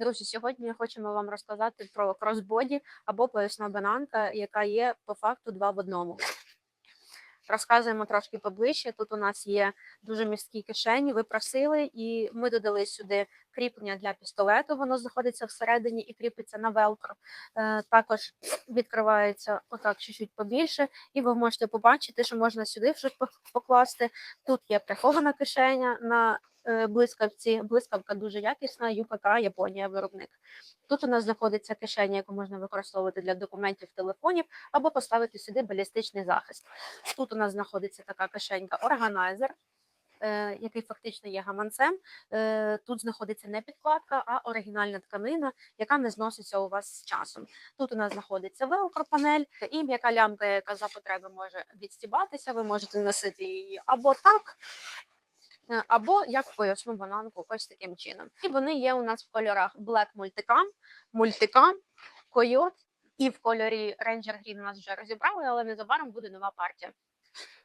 Друзі, сьогодні хочемо вам розказати про кросбоді або поясна бананка, яка є по факту два в одному. Розказуємо трошки поближче. Тут у нас є дуже місткі кишені. Ви просили, і ми додали сюди кріплення для пістолету. Воно знаходиться всередині і кріпиться на велкро. Е, також відкривається отак чуть-чуть побільше, і ви можете побачити, що можна сюди пок- покласти. Тут є прихована кишеня на блискавці. Блискавка дуже якісна, ЮПК, Японія виробник. Тут у нас знаходиться кишеня, яку можна використовувати для документів телефонів або поставити сюди балістичний захист. Тут у нас знаходиться така кишенька органайзер. е, Який фактично є гаманцем. Е, Тут знаходиться не підкладка, а оригінальна тканина, яка не зноситься у вас з часом. Тут у нас знаходиться велкро-панель і м'яка лямка, яка за потреби може відстібатися. Ви можете носити її або так, е, або як поясну бананку, ось таким чином. І вони є у нас в кольорах Black Multicam, Multicam, Coyote і в кольорі Ranger Green у нас вже розібрали, але незабаром буде нова партія.